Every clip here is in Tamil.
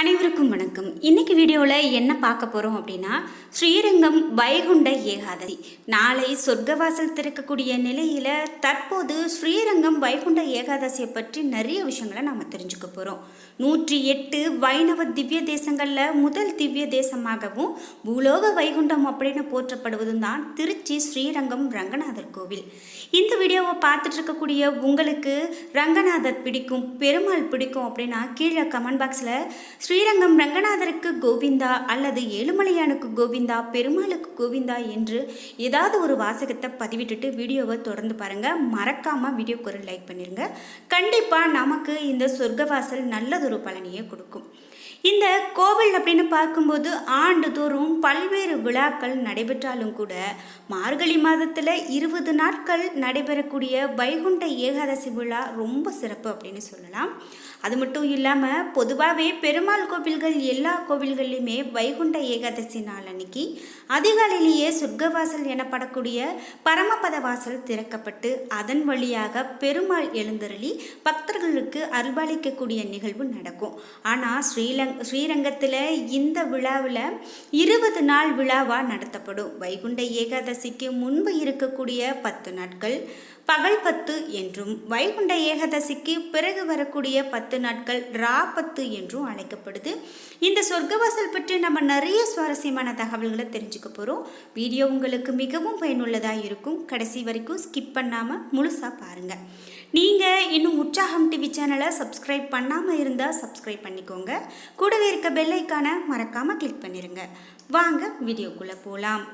அனைவருக்கும் வணக்கம். இன்னைக்கு வீடியோவில் என்ன பார்க்க போகிறோம் அப்படின்னா ஸ்ரீரங்கம் வைகுண்ட ஏகாதசி. நாளை சொர்க்கவாசல் திறக்கக்கூடிய நிலையில் தற்போது ஸ்ரீரங்கம் வைகுண்ட ஏகாதசியை பற்றி நிறைய விஷயங்களை நாம் தெரிஞ்சுக்க போகிறோம் நூற்றி எட்டு வைணவ திவ்ய தேசங்களில் முதல் திவ்ய தேசமாகவும் பூலோக வைகுண்டம் அப்படின்னு போற்றப்படுவதும் தான் திருச்சி ஸ்ரீரங்கம் ரங்கநாதர் கோவில். இந்த வீடியோவை பார்த்துட்டு இருக்கக்கூடிய உங்களுக்கு ரங்கநாதர் பிடிக்கும் பெருமாள் பிடிக்கும் அப்படின்னா கீழே கமெண்ட் பாக்ஸில் ஸ்ரீரங்கம் ரங்கநாதருக்கு கோவிந்தா அல்லது ஏழுமலையானுக்கு கோவிந்தா பெருமாளுக்கு கோவிந்தா என்று ஏதாவது ஒரு வாசகத்தை பதிவிட்டுட்டு வீடியோவை தொடர்ந்து பாருங்கள் மறக்காமல் வீடியோக்கு ஒரு லைக் பண்ணிடுங்க கண்டிப்பாக நமக்கு இந்த சொர்க்கவாசல் நல்லதொரு பலனியை கொடுக்கும். இந்த கோவில் அப்படின்னு பார்க்கும்போது ஆண்டுதோறும் பல்வேறு விழாக்கள் நடைபெற்றாலும் கூட மார்கழி மாதத்தில் இருபது நாட்கள் நடைபெறக்கூடிய வைகுண்ட ஏகாதசி விழா ரொம்ப சிறப்பு அப்படின்னு சொல்லலாம். அது மட்டும் இல்லாமல் பொதுவாகவே பெருமாள் கோவில்கள் எல்லா கோவில்கள்லையுமே வைகுண்ட ஏகாதசி நாள் அன்னைக்கு அதிகாலையிலேயே சொர்க்கவாசல் எனப்படக்கூடிய பரமபத வாசல் திறக்கப்பட்டு அதன் வழியாக பெருமாள் எழுந்தருளி பக்தர்களுக்கு அருள்பாலிக்கக்கூடிய நிகழ்வு நடக்கும். ஆனால் ஸ்ரீலங்கா ஸ்ரீலங் ஸ்ரீரங்கத்தில் இந்த விழாவில் இருபது நாள் விழாவாக நடத்தப்படும். வைகுண்ட ஏகாதசிக்கு முன்பு இருக்கக்கூடிய பத்து நாட்கள். பகல் பத்து என்றும் வைகுண்ட ஏகாதசிக்கு பிறகு வரக்கூடிய பத்து நாட்கள் ரா பத்து என்றும் அழைக்கப்படுது. இந்த சொர்க்கவாசல் பற்றி நம்ம நிறைய சுவாரஸ்யமான தகவல்களை தெரிஞ்சுக்க போகிறோம் வீடியோ உங்களுக்கு மிகவும் பயனுள்ளதாக இருக்கும். கடைசி வரைக்கும் ஸ்கிப் பண்ணாமல் முழுசாக பாருங்கள் நீங்கள் இன்னும் உற்சாகம் டிவி சேனலை சப்ஸ்கிரைப் பண்ணாமல் இருந்தால் சப்ஸ்கிரைப் பண்ணிக்கோங்க. கூடவே இருக்க பெல்லைக்கான மறக்காமல் கிளிக் பண்ணிடுங்க வாங்க வீடியோக்குள்ளே போகலாம்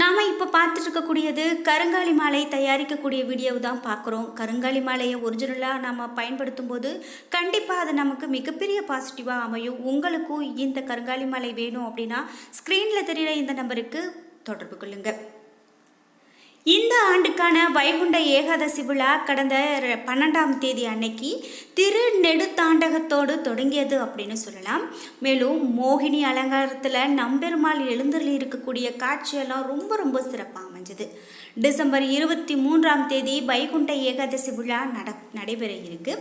நாம் இப்போ பார்த்துட்ருக்கக்கூடியது கருங்காலி மாலை தயாரிக்கக்கூடிய வீடியோ தான் பார்க்குறோம். கருங்காலி மாலையை ஒரிஜினலாக நம்ம பயன்படுத்தும் போது கண்டிப்பாக அது நமக்கு மிகப்பெரிய பாசிட்டிவாக அமையும். உங்களுக்கும் இந்த கருங்காலி மாலை வேணும் அப்படின்னா ஸ்க்ரீனில் தெரிகிற இந்த நம்பருக்கு தொடர்பு கொள்ளுங்கள் இந்த ஆண்டுக்கான வைகுண்ட ஏகாதசி விழா கடந்த பன்னெண்டாம் தேதி அன்னைக்கு திரு நெடுத்தாண்டகத்தோடு தொடங்கியது அப்படின்னு சொல்லலாம். மேலும் மோகினி அலங்காரத்தில் நம்பெருமாள் எழுந்தருளி இருக்கக்கூடிய காட்சியெல்லாம் ரொம்ப ரொம்ப சிறப்பாக அமைஞ்சது. டிசம்பர் இருபத்தி மூன்றாம் தேதி வைகுண்ட ஏகாதசி விழா நட நடைபெற இருக்கு.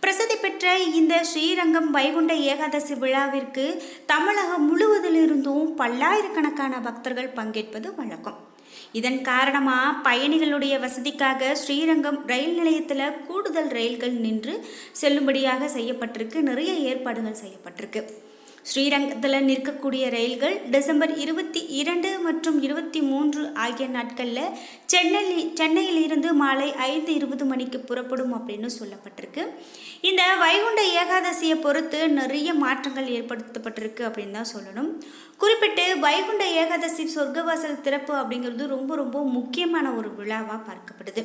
பிரசித்தி பெற்ற இந்த ஸ்ரீரங்கம் வைகுண்ட ஏகாதசி விழாவிற்கு தமிழகம் முழுவதிலிருந்தும் பல்லாயிரக்கணக்கான பக்தர்கள் பங்கேற்பது வழக்கம். இதன் காரணமாக பயணிகளுடைய வசதிக்காக ஸ்ரீரங்கம் ரயில் நிலையத்தில் கூடுதல் ரயில்கள் நின்று செல்லும்படியாக செய்யப்பட்டிருக்கு. நிறைய ஏற்பாடுகள் செய்யப்பட்டிருக்கு. ஸ்ரீரங்கத்தில் நிற்கக்கூடிய ரயில்கள் டிசம்பர் இருபத்தி இரண்டு மற்றும் இருபத்தி மூன்று ஆகிய நாட்களில் சென்னையில் சென்னையில் இருந்து மாலை ஐந்து இருபது மணிக்கு புறப்படும் அப்படின்னு சொல்லப்பட்டிருக்கு. இந்த வைகுண்ட ஏகாதசியை பொறுத்து நிறைய மாற்றங்கள் ஏற்படுத்தப்பட்டிருக்கு அப்படின்னு தான் சொல்லணும். குறிப்பிட்டு வைகுண்ட ஏகாதசி சொர்க்கவாசல் திறப்பு அப்படிங்கிறது ரொம்ப ரொம்ப முக்கியமான ஒரு விழாவாக பார்க்கப்படுது.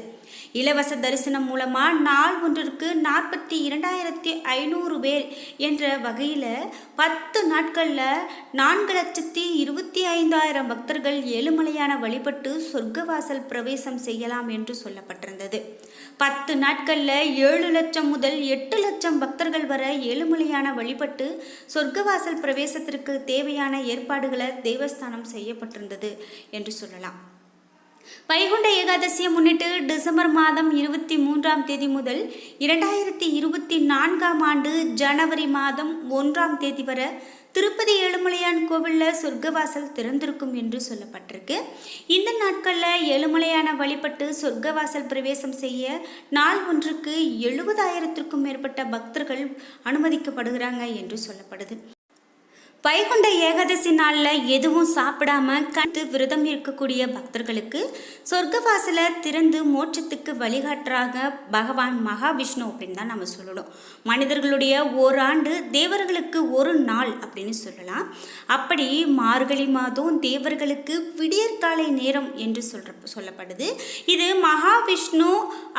இலவச தரிசனம் மூலமாக நாள் ஒன்றிற்கு நாற்பத்தி இரண்டாயிரத்தி ஐநூறு பேர் என்ற வகையில் பத்து நாட்களில் நான்கு லட்சத்தி இருபத்தி ஐந்தாயிரம் பக்தர்கள் ஏழுமலையான வழிபட்டு சொர்க்கவாசல் பிரவேசம் செய்யலாம் என்று சொல்லப்பட்டிருந்தது. பத்து நாட்களில் ஏழு லட்சம் முதல் எட்டு லட்சம் பக்தர்கள் வர ஏழுமலையான வழிபட்டு சொர்க்கவாசல் பிரவேசத்திற்கு தேவையான ஏற்பாடுகளை தேவஸ்தானம் செய்யப்பட்டிருந்தது என்று சொல்லலாம். வைகுண்ட ஏகாதசியை முன்னிட்டு டிசம்பர் மாதம் இருபத்தி மூன்றாம் தேதி முதல் இரண்டாயிரத்தி இருபத்தி நான்காம் ஆண்டு ஜனவரி மாதம் ஒன்றாம் தேதி வரை திருப்பதி ஏழுமலையான் கோவிலில் சொர்க்கவாசல் திறந்திருக்கும் என்று சொல்லப்பட்டிருக்கு. இந்த நாட்களில் ஏழுமலையான வழிபட்டு சொர்க்கவாசல் பிரவேசம் செய்ய நாள் ஒன்றுக்கு எழுபதாயிரத்திற்கும் மேற்பட்ட பக்தர்கள் அனுமதிக்கப்படுகிறாங்க என்று சொல்லப்படுது. வைகுண்ட ஏகாதசி நாளில் எதுவும் சாப்பிடாம கண்டு விரதம் இருக்கக்கூடிய பக்தர்களுக்கு சொர்க்கவாசலை திறந்து மோட்சத்துக்கு வழிகாட்டுறாக பகவான் மகாவிஷ்ணு அப்படின்னு தான் நம்ம சொல்லணும். மனிதர்களுடைய ஓராண்டு தேவர்களுக்கு ஒரு நாள் அப்படின்னு சொல்லலாம். அப்படி மார்கழி மாதம் தேவர்களுக்கு விடியற்காலை நேரம் என்று சொல்ற சொல்லப்படுது. இது மகாவிஷ்ணு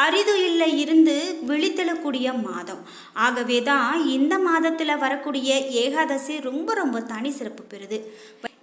அரிதுயில்ல இருந்து விழித்தெழக்கூடிய மாதம். ஆகவே தான் இந்த மாதத்தில் வரக்கூடிய ஏகாதசி ரொம்ப ரொம்ப தனி சிறப்பு பெறுது.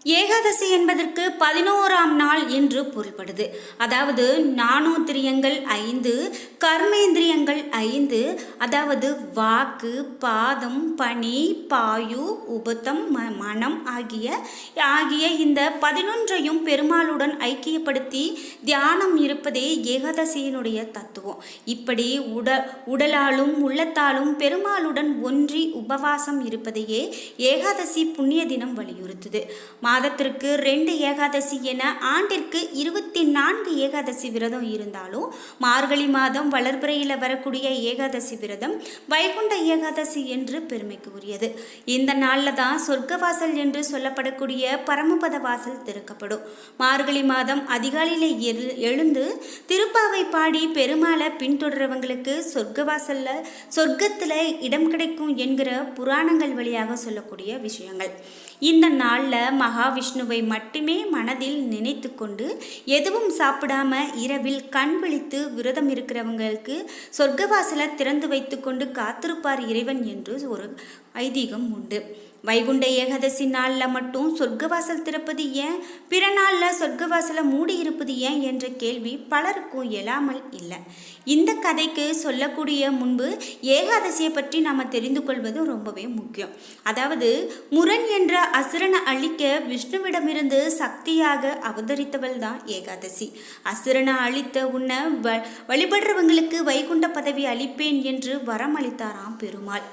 ஏகாதசி என்பதற்கு பதினோராம் நாள் என்று பொருள்படுது. அதாவது நானோத்திரியங்கள் ஐந்து கர்மேந்திரியங்கள் ஐந்து அதாவது வாக்கு பாதம் பனி பாயு உபத்தம் ம மனம் ஆகிய ஆகிய இந்த பதினொன்றையும் பெருமாளுடன் ஐக்கியப்படுத்தி தியானம் இருப்பதே ஏகாதசியினுடைய தத்துவம். இப்படி உட உடலாலும் உள்ளத்தாலும் பெருமாளுடன் ஒன்றி உபவாசம் இருப்பதையே ஏகாதசி புண்ணிய தினம் வலியுறுத்துது. மாதத்திற்கு ரெண்டு ஏகாதசி என ஆண்டிற்கு இருபத்தி நான்கு ஏகாதசி விரதம் இருந்தாலும் மார்கழி மாதம் வளர்பிறையில் வரக்கூடிய ஏகாதசி விரதம் வைகுண்ட ஏகாதசி என்று பெருமைக்கு உரியது. இந்த நாளில் தான் சொர்க்கவாசல் என்று சொல்லப்படக்கூடிய பரமபத வாசல் திறக்கப்படும். மார்கழி மாதம் அதிகாலையில் எழு- எழுந்து திருப்பாவை பாடி பெருமாளை பின்தொடர்றவங்களுக்கு சொர்க்கவாசல்ல சொர்க்கத்தில் இடம் கிடைக்கும் என்கிற புராணங்கள் வழியாக சொல்லக்கூடிய விஷயங்கள். இந்த நாளில் மகா மகாவிஷ்ணுவை மட்டுமே மனதில் நினைத்து கொண்டு எதுவும் சாப்பிடாம இரவில் கண் விழித்து விரதம் இருக்கிறவங்களுக்கு சொர்க்கவாசலை திறந்து வைத்துக்கொண்டு காத்திருப்பார் இறைவன் என்று ஒரு ஐதீகம் உண்டு. வைகுண்ட ஏகாதசி நாளில் மட்டும் சொர்க்கவாசல் திறப்பது ஏன்? பிற நாளில் சொர்க்கவாசலை மூடி இருப்பது ஏன்? என்ற கேள்வி பலருக்கும் எழாமல் இல்லை. இந்த கதைக்கு சொல்லக்கூடிய முன்பு ஏகாதசியை பற்றி நாம் தெரிந்து கொள்வது ரொம்பவே முக்கியம். அதாவது முரண் என்ற அசுரனை அழிக்க விஷ்ணுவிடமிருந்து சக்தியாக அவதரித்தவள் தான் ஏகாதசி. அசுரனை அழித்த உன்னை வ வழிபடுறவங்களுக்கு வைகுண்ட பதவி அளிப்பேன் என்று வரம் அளித்தாராம் பெருமாள்.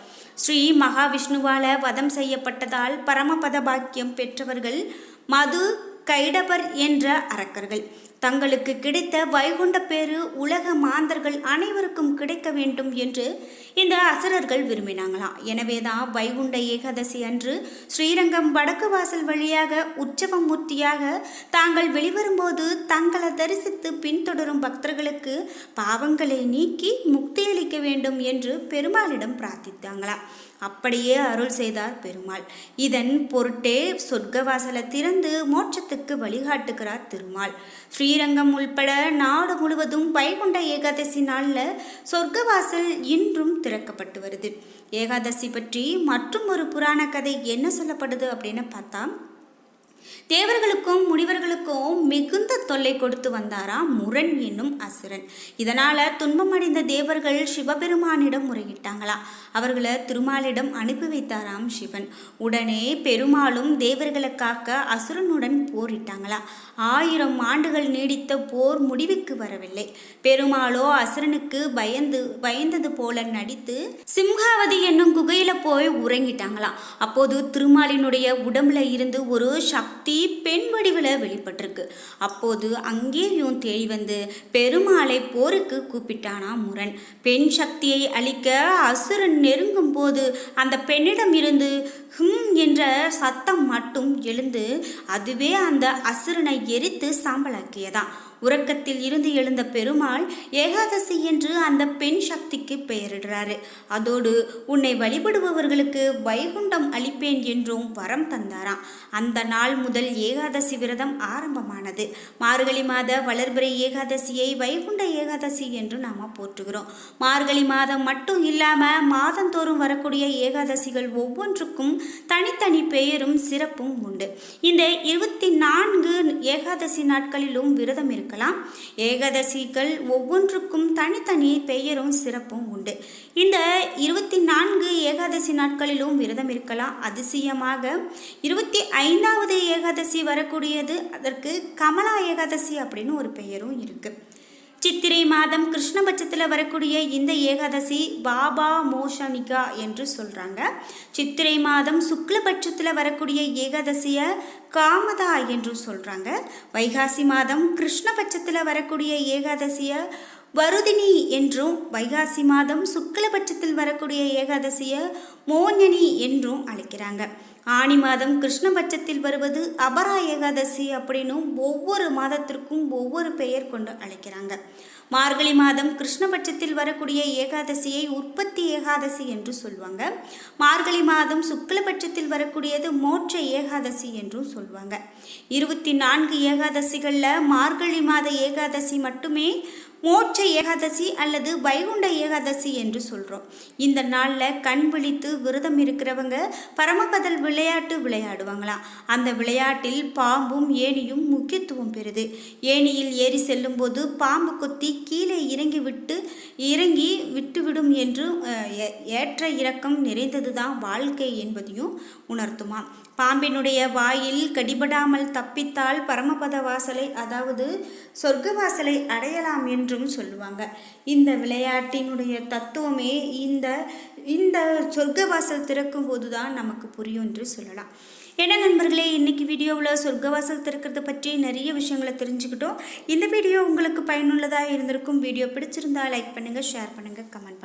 ஸ்ரீ மகாவிஷ்ணுவால வதம் செய்யப்பட்டதால் பரமபத பாக்கியம் பெற்றவர்கள் மது கைடபர் என்ற அரக்கர்கள். தங்களுக்கு கிடைத்த வைகுண்ட பேரு உலக மாந்தர்கள் அனைவருக்கும் கிடைக்க வேண்டும் என்று இந்த அசுரர்கள் விரும்பினாங்களாம். எனவேதான் வைகுண்ட ஏகாதசி அன்று ஸ்ரீரங்கம் வடக்கு வாசல் வழியாக உற்சவ மூர்த்தியாக தாங்கள் வெளிவரும்போது தங்களை தரிசித்து பின்தொடரும் பக்தர்களுக்கு பாவங்களை நீக்கி முக்தியளிக்க வேண்டும் என்று பெருமாளிடம் பிரார்த்தித்தாங்களாம். அப்படியே அருள் செய்தார் பெருமாள். இதன் பொருட்டே சொர்க்கவாசலை திறந்து மோட்சத்துக்கு வழிகாட்டுகிறார் திருமால். ஸ்ரீரங்கம் உள்பட நாடு முழுவதும் வைகுண்ட ஏகாதசி நாளில் சொர்க்கவாசல் இன்றும் திறக்கப்பட்டு வருது. ஏகாதசி பற்றி மற்றும் ஒரு புராண கதை என்ன சொல்லப்படுது அப்படின்னு பார்த்தா தேவர்களுக்கும் முனிவர்களுக்கும் மிகுந்த தொல்லை கொடுத்து வந்தாராம் முரண் என்னும் அசுரன். இதனால துன்பமடைந்த தேவர்கள் சிவபெருமானிடம் முறையிட்டாங்களாம் அவர்களை திருமாலிடம் அனுப்பி வைத்தாராம் சிவன். உடனே பெருமாளும் தேவர்களை காக்க அசுரனுடன் போரிட்டாங்களாம் ஆயிரம் ஆண்டுகள் நீடித்த போர் முடிவுக்கு வரவில்லை. பெருமாளோ அசுரனுக்கு பயந்து பயந்தது போல நடித்து சிம்ஹாவதி என்னும் குகையில போய் உறங்கிட்டாங்களாம் அப்போது திருமாலினுடைய உடம்புல இருந்து ஒரு சக்தி சக்தி பெண் வடிவில் வெளிப்பட்டிருக்கு. அப்போது அங்கேயும் தேடி வந்து பெருமாளை போருக்கு கூப்பிட்டானா முரண். பெண் சக்தியை அழிக்க அசுரன் நெருங்கும் போது அந்த பெண்ணிடம் இருந்து ஹும் என்ற சத்தம் மட்டும் எழுந்து அதுவே அந்த அசுரனை எரித்து சாம்பலாக்கியதான் உறக்கத்தில் இருந்து எழுந்த பெருமாள் ஏகாதசி என்று அந்த பெண் சக்திக்கு பெயரிடுறாரு. அதோடு உன்னை வழிபடுபவர்களுக்கு வைகுண்டம் அளிப்பேன் என்றும் வரம் தந்தாராம். அந்த நாள் முதல் ஏகாதசி விரதம் ஆரம்பமானது. மார்கழி மாத வளர்பிறை ஏகாதசியை வைகுண்ட ஏகாதசி என்று நாம் போற்றுகிறோம். மார்கழி மாதம் மட்டும் இல்லாமல் மாதந்தோறும் வரக்கூடிய ஏகாதசிகள் ஒவ்வொன்றுக்கும் தனித்தனி பெயரும் சிறப்பும் உண்டு. இந்த இருபத்தி நான்கு ஏகாதசி நாட்களிலும் விரதம் இருக்கலாம். ஏகாதசிகள் ஒவ்வொன்றுக்கும் தனித்தனி பெயரும் சிறப்பும் உண்டு. இந்த இருபத்தி நான்கு ஏகாதசி நாட்களிலும் விரதம் இருக்கலாம். அதிசயமாக இருபத்தி ஐந்தாவது ஏகாதசி வரக்கூடியது அதற்கு கமலா ஏகாதசி அப்படின்னு ஒரு பெயரும் இருக்குது சித்திரை மாதம் கிருஷ்ணபட்சத்தில் வரக்கூடிய இந்த ஏகாதசி பாபா மோஷனிகா என்று சொல்கிறாங்க சித்திரை மாதம் சுக்லபட்சத்தில் வரக்கூடிய ஏகாதசியை காமதா என்று சொல்கிறாங்க வைகாசி மாதம் கிருஷ்ணபட்சத்தில் வரக்கூடிய ஏகாதசியை வருதினி என்றும் வைகாசி மாதம் சுக்லபட்சத்தில் வரக்கூடிய ஏகாதசியை மோஞ்சனி என்றும் அழைக்கிறாங்க. ஆனி மாதம் கிருஷ்ணபட்சத்தில் வருவது அபரா ஏகாதசி அப்படின்னும் ஒவ்வொரு மாதத்திற்கும் ஒவ்வொரு பெயர் கொண்டு அழைக்கிறாங்க. மார்கழி மாதம் கிருஷ்ணபட்சத்தில் வரக்கூடிய ஏகாதசியை உற்பத்தி ஏகாதசி என்று சொல்லுவாங்க மார்கழி மாதம் சுக்லபட்சத்தில் வரக்கூடியது மோட்ச ஏகாதசி என்றும் சொல்லுவாங்க இருபத்தி நான்கு ஏகாதசிகளில் மார்கழி மாத ஏகாதசி மட்டுமே மோட்ச ஏகாதசி அல்லது வைகுண்ட ஏகாதசி என்று சொல்கிறோம் இந்த நாளில் கண் விழித்து விரதம் இருக்கிறவங்க பரமபதல் விளையாட்டு விளையாடுவாங்களாம் அந்த விளையாட்டில் பாம்பும் ஏணியும் முக்கியத்துவம் பெறுது. ஏணியில் ஏறி செல்லும்போது பாம்பு கொத்தி கீழே இறங்கி விட்டு இறங்கி விட்டுவிடும் என்று ஏ- ஏற்ற இறக்கம் நிறைந்தது தான் வாழ்க்கை என்பதையும் உணர்த்துமாம் பாம்பினுடைய வாயில் கடிபடாமல் தப்பித்தால் பரமபத வாசலை அதாவது சொர்க்க வாசலை அடையலாம் என்றும் சொல்லுவாங்க. இந்த விளையாட்டினுடைய தத்துவமே இந்த இந்த சொர்க்க வாசல் திறக்கும் போது தான் நமக்கு புரியும் என்று சொல்லலாம். என்ன நண்பர்களே இன்னைக்கு வீடியோவில் சொர்க்கவாசல் திறக்கிறது பற்றி நிறைய விஷயங்களை தெரிஞ்சுக்கிட்டோம். இந்த வீடியோ உங்களுக்கு பயனுள்ளதாக இருந்திருக்கும். வீடியோ பிடிச்சிருந்தா லைக் பண்ணுங்கள் ஷேர் பண்ணுங்கள் கமெண்ட்